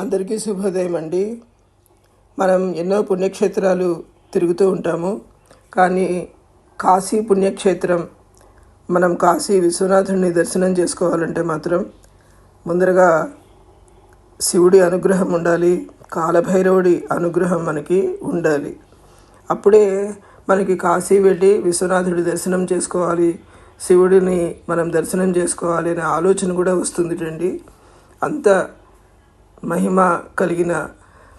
అందరికీ శుభోదయం అండి. మనం ఎన్నో పుణ్యక్షేత్రాలు తిరుగుతూ ఉంటాము. కానీ కాశీ పుణ్యక్షేత్రం మనం కాశీ విశ్వనాథుడిని దర్శనం చేసుకోవాలంటే మాత్రం ముందరగా శివుడి అనుగ్రహం ఉండాలి కాలభైరవుడి అనుగ్రహం మనకి ఉండాలి. అప్పుడే మనకి కాశీ వెళ్ళి విశ్వనాథుడి దర్శనం చేసుకోవాలి శివుడిని మనం దర్శనం చేసుకోవాలి అనే ఆలోచన కూడా వస్తుంది అండి అంత మహిమ కలిగిన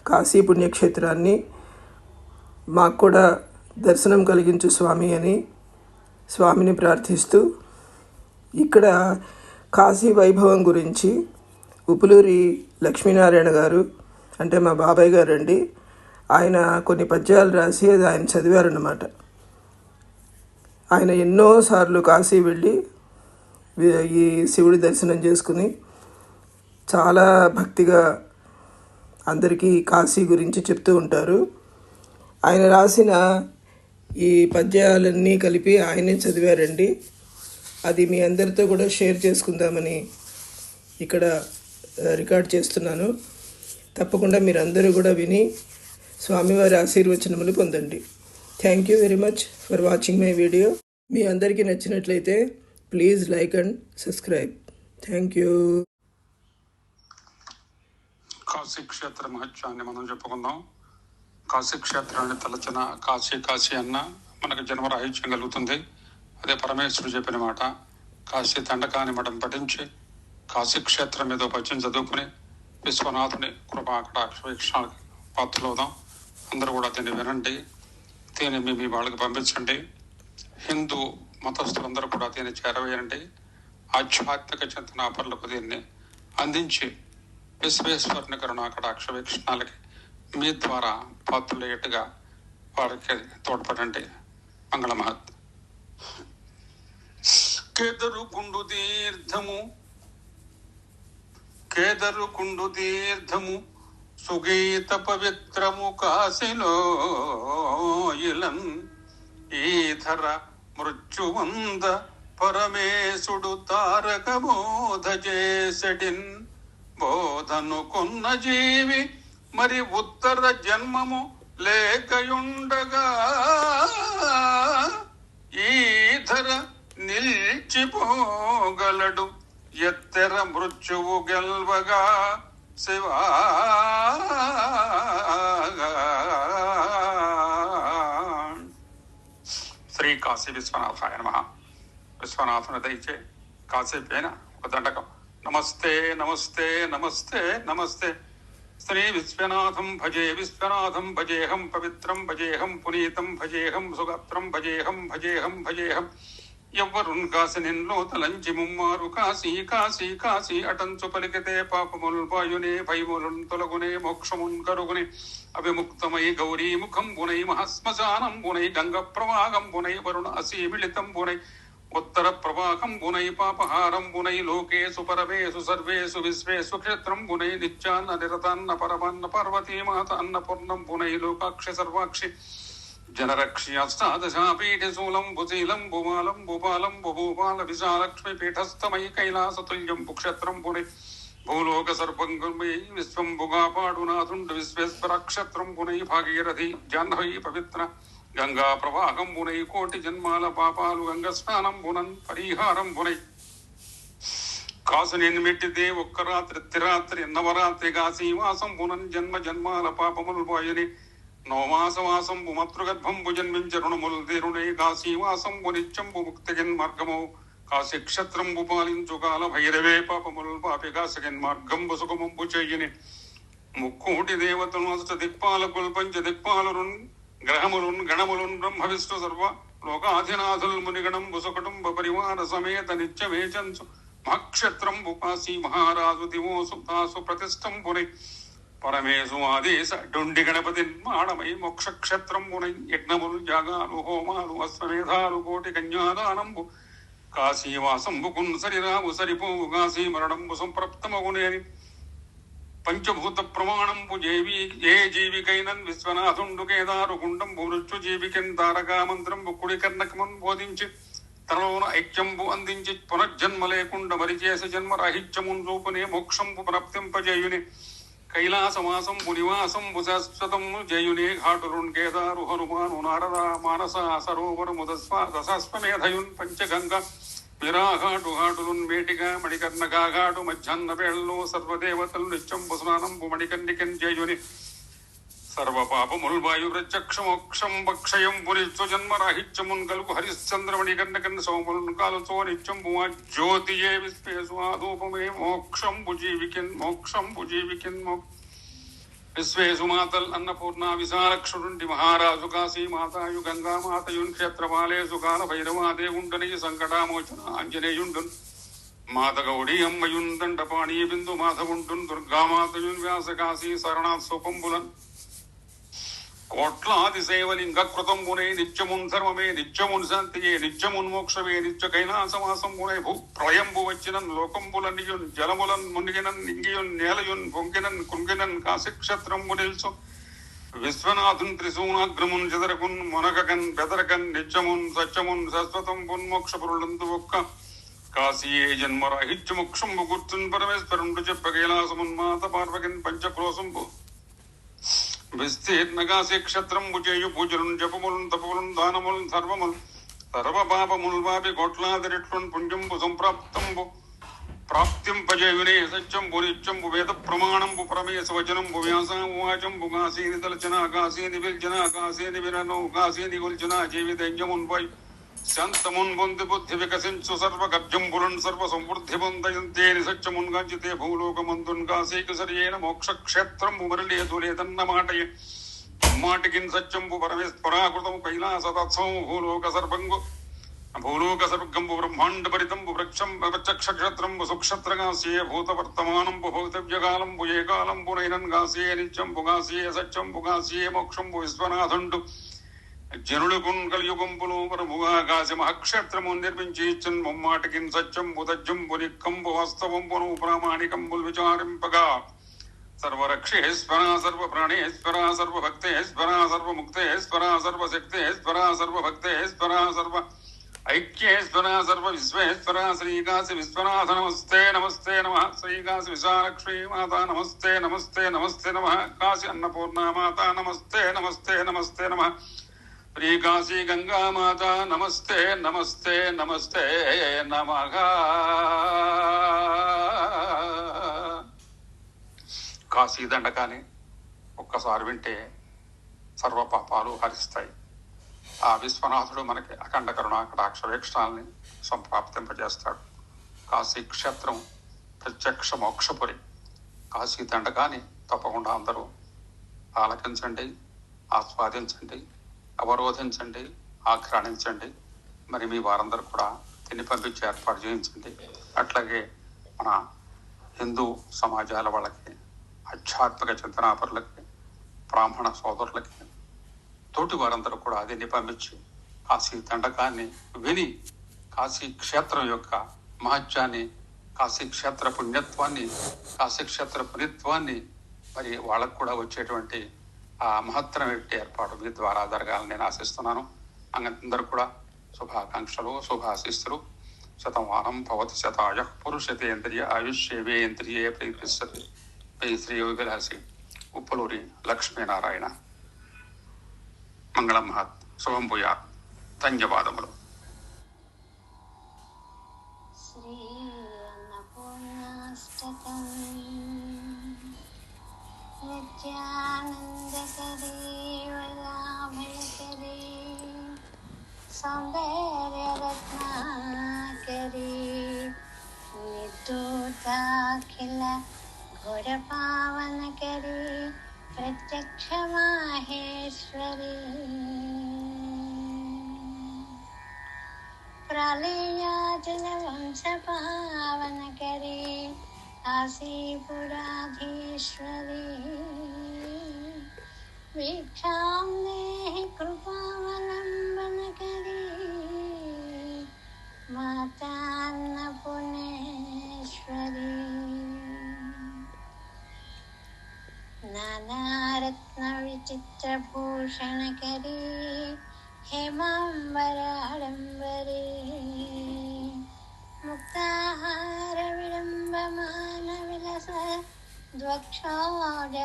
కాశీ పుణ్యక్షేత్రాన్ని మాకు కూడా దర్శనం కలిగించు స్వామి అని స్వామిని ప్రార్థిస్తూ ఇక్కడ కాశీ వైభవం గురించి ఉపులూరి లక్ష్మీనారాయణ గారు అంటే మా బాబాయ్ గారు అండి ఆయన కొన్ని పద్యాలు రాసి అది ఆయన చదివారన్నమాట. ఆయన ఎన్నోసార్లు కాశీ వెళ్ళి ఈ శివుడి దర్శనం చేసుకుని చాలా భక్తిగా అందరికీ కాశీ గురించి చెప్తూ ఉంటారు. ఆయన రాసిన ఈ పద్యాలన్నీ కలిపి ఆయనే చదివారండి. అది మీ అందరితో కూడా షేర్ చేసుకుందామని ఇక్కడ రికార్డ్ చేస్తున్నాను. తప్పకుండా మీరందరూ కూడా విని స్వామివారి ఆశీర్వచనములు పొందండి. Thank you very much for watching my video మీ అందరికీ నచ్చినట్లయితే please like and subscribe. Thank you Kashi క్షేత్ర మహత్యాన్ని మనం చెప్పుకుందాం. కాశీ క్షేత్రాన్ని తలచిన కాశీ కాశీ అన్న మనకు జన్మరాహిత్యం కలుగుతుంది. అదే పరమేశ్వరుడు చెప్పిన మాట. కాశీ దండకాని మఠం పఠించి కాశీ క్షేత్రం మీద పద్యం చదువుకుని విశ్వనాథుని కృప అక్కడ వీక్షణాలకు పాత్రలవుదాం. అందరూ కూడా దీన్ని వినండి. దీన్ని మీ మీ వాళ్ళకి పంపించండి. హిందూ మతస్థులందరూ కూడా దీన్ని చేరవేయండి. ఆధ్యాత్మిక చింతనాపరులకు దీన్ని అందించి విశ్వేశ్వరుని కరుణాకటాక్ష వీక్షణాలకి మీ ద్వారా పాత్రలయ్యేట్టుగా వారికి తోడ్పడండి. మంగళమహత్. కేదరు గుండు తీర్థము కేదరు కుండు తీర్థము సుగీత పవిత్రము కాశిలో ఇలం ఈధర మృత్యువంద పరమేశుడు తారకమోధ చేసడిన్ బోధను కొన్న జీవి మరి ఉత్తర జన్మము లేకయుండగా ఈధర నిల్చిపోగలడు. ఎత్తెర మృత్యువు గెల్వగా శివా. శ్రీ కాశీ విశ్వనాథాయ నమ. విశ్వనాథుని దయచే కాశీ ఒక దండకం. నమస్తే నమస్తే నమస్తే నమస్తే. శ్రీ విశ్వనాథం భజే విశ్వనాథం భజేహం పవిత్రం భజేహం పునీతం భజేహం సుగత్రం భజేహం భజేహం భజేహం. ఎవ్వరున్ కాసి నిన్లో తలంచి ముమ్మారు కాశీ కాశీ కాశీ అటంచు పలికితే పాపముల్ వాయునే భయములున్ తొలగునే మోక్షమున్ కరుగునే. అభిముక్తమై గౌరీ ముఖం బునై మహశ్మశానం బునై గంగ ప్రవాహం బునై వరుణ అసీమిళితం బునై ఉత్తర ప్రవాహం బునై పాపహారం బునై లోకేషు పరమేషు సర్వేషు విశ్వేషు క్షేత్రం బునై నిత్యాన్న నిరతాన్న పరమన్న పార్వతీమాత అన్నపూర్ణం బునై లోకాక్షి సర్వాక్షి. జనరక్షి అష్టాదశాపీఠశూలం భుశీలం భుమాలం భూపాలం భూపాల విశాలక్ష్మి పీఠస్థమై కైలాసతుల్యం భుక్షత్రం గంగా ప్రవాహం పునై కోటి జన్మాల పాపాలు గంగ స్నానం పునన్ పరిహారం పునై కాసు నేను మెట్టితే ఒక్క రాత్రి తిరాత్రి నవరాత్రి కాశీవాసం పునన్ జన్మ జన్మాల పాపములు పోయని. నవమాసవాసంబు మతృగర్భంబు జన్మించ రుణములు తీరుడే కాశీవాసంబు నిత్యంబు ముక్తిగిన్ మార్గము. కాశీక్షత్రంబు పాలించు కాల భైరవే పాపములు పాపి కాశగిన్ మార్గంబు సుఖమంబు చేయని. ముక్కోటి దేవతను అష్ట దిక్పాలకుల్ పంచ దిక్పాలురున్ గ్రహములున్ గణములున్ బ్రహ్మ విష్ణు సర్వ లోకాధినాథుల్ మునిగణంబు సుకటుంబ పరివార సమేత నిత్యమేచంచు మహక్షత్రం ఉపాసి మహారాజు దివోసు ప్రతిష్టం ప్రతిష్టంబుని పరమేశు ఆదేశ డొండి గణపతి నిర్మాణమై మోక్షక్షత్రం మునై యజ్ఞములు యాగాలు హోమాలు అశ్వమేధాలు కోటి కన్యాదానంబు కాశీవాసంబు కున్ సరిరావు సరిపోవు కాశీ మరణంబు సంప్రప్తమగునేని పంచభూత ప్రమాణంబు జీవి ఏ జీవికైనన్ విశ్వనాథుండు కేదారుగుండం గుండంబు మృత్యు జీవికెన్ తారకా మంత్రంబు కుడి కర్ణకమున్ బోధించి తనలోన ఐక్యంబు అందించి పునర్జన్మ లేకుండా మరిచేసి జన్మ రాహిత్యమున్ రూపునే మోక్షంపు ప్రాప్తింపజేయుని. కైలాసమాసం మునివాసం శాశ్వతం జయునే ఘాటురుణ్ కేదారు హనుమాను నారద మానస సరోవర దశాశ్వమేధయున్ పంచగంగ విరాఘాటు ఘాటులున్ వేటిగా మణికర్ణ గాఘాటు మధ్యాహ్న వేళలో సర్వదేవతలు నిత్యం స్నానంబు మణికర్ణికన్ చేయుని. సర్వ పాపముల్ వాయు ప్రత్యక్ష మోక్షం భక్షయం పురిత్వ జన్మ రాహిత్యమున్ కలుగు హరిశ్చంద్రమణి కన్నకన్ సోములను కాలుతో నిత్యం భువా జ్యోతియే విశ్వేశ్వాధూపమే మోక్షం భుజీవికిన్ మోక్షం భుజీవికిన్ మోక్ష విశ్వేశుమాతల్ అన్నపూర్ణ విశాలక్షుడుండి మహారాజు కాశీ మాతాయు గంగా మాతయున్ క్షేత్రపాలేసు కాల భైరవాదేవుండని సంకటామోచన ఆంజనేయుండున్. మాతగౌడి అమ్మయున్ దండపాణి బిందు మాధవుండున్. దుర్గామాతయున్ వ్యాస కాశీ శరణాత్ సోపంబులన్ కోట్లాది సేవలింగ కృతంబునే నిత్యమున్ ధర్మమే నిత్యమున్ శాంతియే నిత్యమున్ మోక్షమే నిత్య కైలాసవాసంబునే భూ ప్రయంబు వచ్చినన్ లోకంబులన్నియున్ జలములన్ మునిగినన్ ఇంగియున్ నేలయున్ పొంగినన్ కృంగినన్ కాశిక్షత్రంబు నిల్చు. విశ్వనాథున్ త్రిశూనాగ్రమున్ చెదరకున్ మొనగకన్ బెదరకన్ నిత్యమున్ సత్యమున్ పున్మోక్ష మోక్షపురులందు ఒక్క. కాశీయే జన్మరాహిత్య మోక్షంబు గుర్తున్ పరమేశ్వరుండు చెప్ప కైలాసమున్ మాత పార్వకిన్ పంచక్రోశంబు. విస్తీర్ణగా క్షత్రంబు చేయు పూజలను జపములను తపములను దానములను సర్వములు సర్వ పాపముల్ వాపి కోట్లాదిరెట్లున్ పుణ్యంబు సంప్రాప్తంబు ప్రాప్తింపజయునే సత్యంబు నిత్యంబు వేద ప్రమాణంబు ప్రమేశ వచనంబు వ్యాసాము కాశీని తలచన కాశీని పిల్చిన కాశీని వినను కాశీని కొల్చిన జీవితజ్ఞమున్ పై శాంతమున్ పొంది బుద్ధి వికసించు సర్వ గర్జంబులన్ సర్వ సమృద్ధి పొందయంతేని సత్యమున్ గంచితే భూలోకమందున్ కాశీకి సరియైన మోక్ష క్షేత్రంబు మరలేదు లేదన్న మాటయే మాటికిన్ సత్యంబు పరమేశ్వరాకృతము కైలాస తత్సము భూలోక సర్వంగు భూలోక సర్గంబు బ్రహ్మాండ పరితంబు వృక్షం ప్రత్యక్ష క్షత్రంబు సుక్షత్రగాసియే భూత వర్తమానంబు భౌతవ్యకాలంబు ఏ కాలంబు నైనన్ గాసియే నిత్యంబు గాసియే సత్యంబు గాసియే మోక్షంబు విశ్వనాథుండు జనుడుకున్ కలియుగంపును పరముగా కాసి మహక్షేత్రము నిర్మించి ఇచ్చన్ ముమ్మాటికిన్ సత్యంబు తజ్జంబు నిక్కంబు వాస్తవంబును ప్రామాణికంబుల్ విచారింపగా సర్వరక్షేశ్వర సర్వ ప్రాణేశ్వర సర్వ భక్తేశ్వర సర్వ ముక్తేశ్వర సర్వ శక్తేశ్వర సర్వ భక్తేశ్వర సర్వ ఐక్యేశ్వర సర్వ విశ్వేశ్వర శ్రీకాశి విశ్వనాథ నమస్తే నమస్తే నమ శ్రీకాశి విశాలక్ష్మీ మాత నమస్తే నమస్తే నమస్తే నమ కాశి అన్నపూర్ణ మాత నమస్తే నమస్తే నమస్తే నమ శ్రీ కాశీ గంగామాత నమస్తే నమస్తే నమస్తే నమ. కాశీ దండకాన్ని ఒక్కసారి వింటే సర్వ పాపాలు హరిస్తాయి. ఆ విశ్వనాథుడు మనకి అఖండ కరుణా కటాక్ష సంప్రాప్తింపజేస్తాడు. కాశీ క్షేత్రం ప్రత్యక్ష మోక్షపురి. కాశీ దండకాన్ని తప్పకుండా అందరూ ఆలకించండి ఆస్వాదించండి. అవరోధించండి ఆక్రాణించండి మరి మీ వారందరూ కూడా తిని పంపించి ఏర్పాటు చేయించండి. అట్లాగే మన హిందూ సమాజాల వాళ్ళకి ఆధ్యాత్మిక చింతనాపరులకి బ్రాహ్మణ సోదరులకి తోటి వారందరూ కూడా దీన్ని పంపించి కాశీ దండకాన్ని విని కాశీ క్షేత్రం యొక్క మహత్యాన్ని కాశీ క్షేత్ర పుణ్యత్వాన్ని కాశీ క్షేత్ర పుణ్యత్వాన్ని మరి వాళ్ళకు కూడా వచ్చేటువంటి ఆ మహత్తర ఏమిటి ఏర్పాటు మీ ద్వారా జరగాలని నేను ఆశిస్తున్నాను. అందరూ కూడా శుభాకాంక్షలు శుభాశిస్తులు శతమానం భవతి శతాయ పురుషతేంద్రియ ఆయుష్యేవేంద్రియే ప్రతిష్టతి. ఉప్పలూరి లక్ష్మీనారాయణ. మంగళం మహత్. శుభం భూయా ధన్యవాదములు. శ్రీ అన్నపూర్ణాష్టకం नित्यानन्दकरी वलाभयकरी सौन्दर्यरत्नाकरी निर्दूताखिल घोरपावनकरी प्रत्यक्षमाहेश्वरी प्रलयाजलवंशपावनकरे काशीपुराधीश्वरी वीक्षां देहि कृपावलम्बनकरी मातान्नपुनेश्वरी नानारत्नविचित्रभूषणकरी हेमाम्बराडम्बरे मुक्ताहारविडम्बमानविलस द्वक्षोजकुम्भान्तरी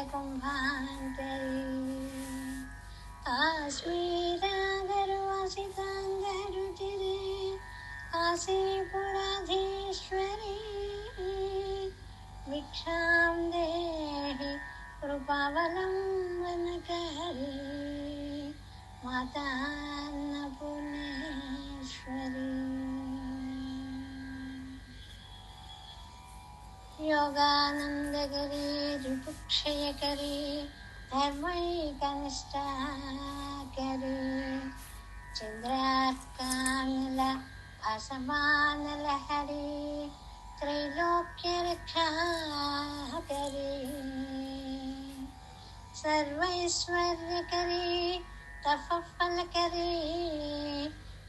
काश्मीरागर्वासिताङ्गरुचिरे काशीपुराधीश्वरी करे विपुक्षय करे। धर्मय कनिष्ठा करे चन्द्रात्कामिल असमानलहरी त्रैलोक्यरक्षा करे। सर्वैश्वर्य करे, तपफल करे,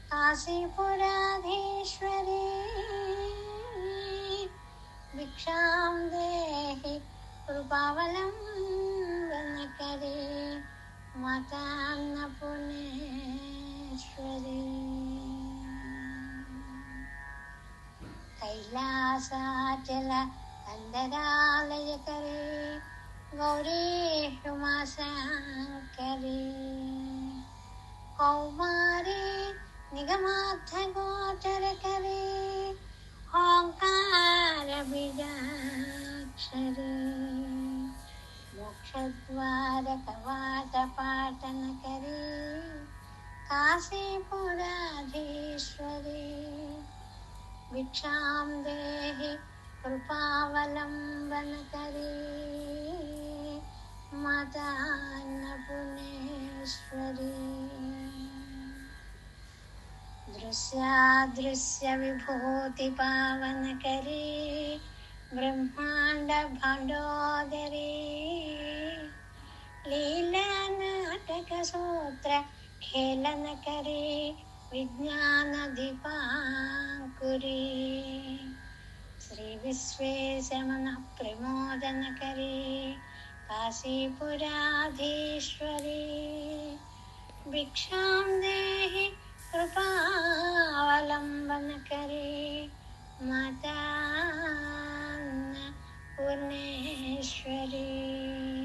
काशीपुराधीश्वरी। भिक्षां दे कृपावलं करे, माता अन्नपूर्णेश्वरी कैलासाचल कन्दरालय करे, गौरी उमाशङ्करी कौमारी निगमार्थ गोचर करे ओङ्कार बीजाक्षरी द्वारकवाटपाटन करे काशीपुराधीश्वरी। भिक्षां देहि कृपावलम्बन करे माता दृश्यादृश्य विभूति पावन करे ब्रह्मांड भांडोदरी लीला नाटक सूत्र, खेलन करे विज्ञान दीपाकुरे। श्री विश्वेश मन प्रमोदन करे काशीपुराधीश्वरी। भिक्षां देहि कृपावलम्बन करे माता पूर्णेश्वरी।